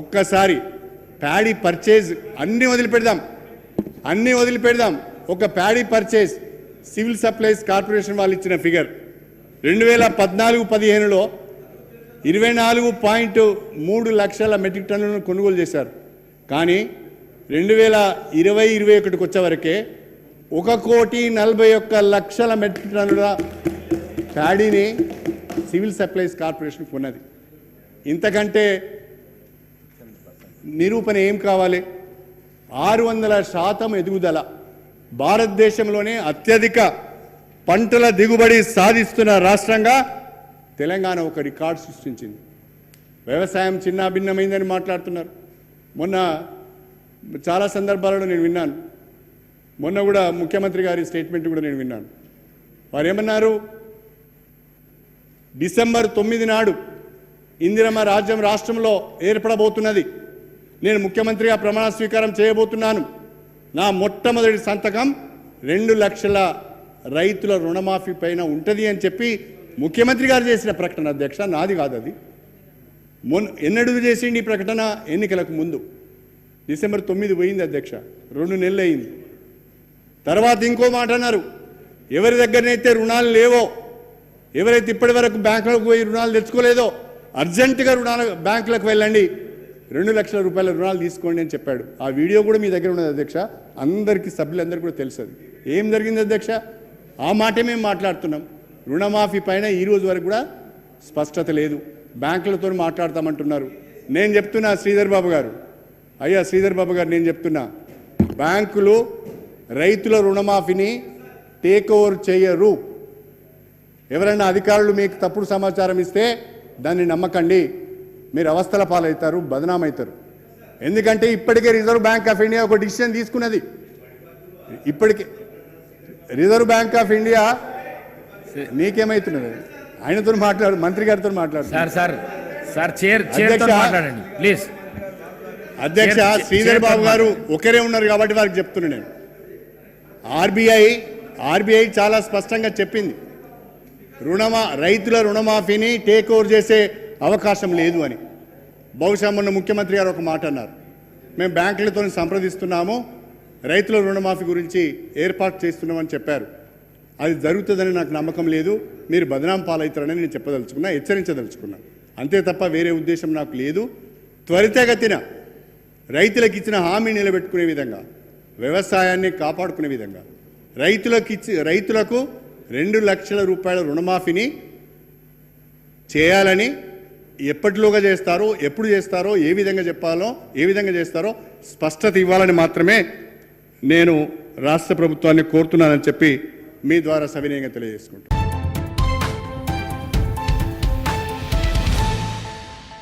ఒక్కసారి paddy purchase అన్ని వదిలిపెడదాం. అన్నీ వదిలిపెడదాం. ఒక paddy purchase civil supplies corporation వాళ్ళు ఇచ్చిన ఫిగర్. రెండు వేల పద్నాలుగు పదిహేనులో ఇరవై నాలుగు పాయింట్ మూడు లక్షల మెట్రిక్ టన్నులను కొనుగోలు చేశారు. కానీ రెండు వేల ఇరవై ఇరవై ఒకటికి వచ్చేవరకే ఒక కోటి నలభై ఒక్క లక్షల మెట్రిక్ టన్నుల ప్యాడీని సివిల్ సప్లైస్ కార్పొరేషన్ కొన్నది. ఇంతకంటే నిరూపణ ఏం కావాలి? ఆరు వందల శాతం ఎదుగుదల. భారతదేశంలోనే అత్యధిక పంటల దిగుబడి సాధిస్తున్న రాష్ట్రంగా తెలంగాణ ఒక రికార్డు సృష్టించింది. వ్యవసాయం చిన్నాభిన్నమైందని మాట్లాడుతున్నారు. మొన్న చాలా సందర్భాలలో నేను విన్నాను. మొన్న కూడా ముఖ్యమంత్రి గారి స్టేట్మెంట్ కూడా నేను విన్నాను. వారు ఏమన్నారు డిసెంబర్ తొమ్మిది నాడు ఇందిరమ్మ రాజ్యం రాష్ట్రంలో ఏర్పడబోతున్నది. నేను ముఖ్యమంత్రిగా ప్రమాణ స్వీకారం చేయబోతున్నాను. నా మొట్టమొదటి సంతకం రెండు లక్షల రైతుల రుణమాఫీ పైన ఉంటుంది అని చెప్పి ముఖ్యమంత్రి గారు చేసిన ప్రకటన అధ్యక్ష నాది కాదు అది. మొన్ ఎన్నడూ చేసిండి ఈ ప్రకటన ఎన్నికలకు ముందు. డిసెంబర్ తొమ్మిది పోయింది అధ్యక్ష రెండు నెలలు అయింది. తర్వాత ఇంకో మాట అన్నారు ఎవరి దగ్గరనైతే రుణాలు లేవో ఎవరైతే ఇప్పటి వరకు బ్యాంకులకు పోయి రుణాలు తెచ్చుకోలేదో అర్జెంటుగా రుణాలు బ్యాంకులకు వెళ్ళండి రెండు లక్షల రూపాయల రుణాలు తీసుకోండి అని చెప్పాడు. ఆ వీడియో కూడా మీ దగ్గర ఉన్నది అధ్యక్ష. అందరికీ సభ్యులందరికీ కూడా తెలుసు ఏం జరిగింది అధ్యక్ష? ఆ మాటే మేము మాట్లాడుతున్నాం. రుణమాఫీ పైన ఈరోజు వరకు కూడా స్పష్టత లేదు. బ్యాంకులతో మాట్లాడతామంటున్నారు. నేను చెప్తున్నా శ్రీధర్ బాబు గారు. అయ్యా శ్రీధర్ బాబు గారు నేను చెప్తున్నా. బ్యాంకులు రైతుల రుణమాఫీని టేక్ ఓవర్ చేయరు. ఎవరైనా అధికారులు మీకు తప్పుడు సమాచారం ఇస్తే దాన్ని నమ్మకండి. మీరు అవస్థల పాలవుతారు బదనామవుతారు. ఎందుకంటే ఇప్పటికే రిజర్వ్ బ్యాంక్ ఆఫ్ ఇండియా ఒక డిసిషన్ తీసుకున్నది. ఇప్పటికే రిజర్వ్ బ్యాంక్ ఆఫ్ ఇండియా నీకేమవుతున్నది ఆయనతో మాట్లాడు మంత్రి గారితో మాట్లాడు. సార్ సార్ సార్ చైర్ చైర్తో అధ్యక్ష. మాట్లాడండి ప్లీజ్. అధ్యక్ష శ్రీధర్ బాబు గారు ఒకరే ఉన్నారు కాబట్టి వారికి చెప్తున్నా నేను. ఆర్బీఐ ఆర్బీఐ చాలా స్పష్టంగా చెప్పింది. రుణమా రైతుల రుణమాఫీని టేక్ ఓవర్ చేసే అవకాశం లేదు అని. బహుశా మొన్న ముఖ్యమంత్రి గారు ఒక మాట అన్నారు. మేము బ్యాంకులతో సంప్రదిస్తున్నాము రైతుల రుణమాఫీ గురించి ఏర్పాటు చేస్తున్నామని చెప్పారు. అది జరుగుతుందని నాకు నమ్మకం లేదు. మీరు బదనాం పాలవుతారని నేను చెప్పదలుచుకున్నా హెచ్చరించదలుచుకున్నా. అంతే తప్ప వేరే ఉద్దేశం నాకు లేదు. త్వరితగతిన రైతులకు ఇచ్చిన హామీ నిలబెట్టుకునే విధంగా వ్యవసాయాన్ని కాపాడుకునే విధంగా రైతులకు ఇచ్చి రైతులకు రెండు లక్షల రూపాయల రుణమాఫీని చేయాలని ఎప్పటిలోగా చేస్తారో ఎప్పుడు చేస్తారో ఏ విధంగా చెప్పాలో ఏ విధంగా చేస్తారో స్పష్టత ఇవ్వాలని మాత్రమే నేను రాష్ట్ర ప్రభుత్వాన్ని కోరుతున్నానని చెప్పి మీ ద్వారా సవినయంగా తెలియజేసుకుంటాను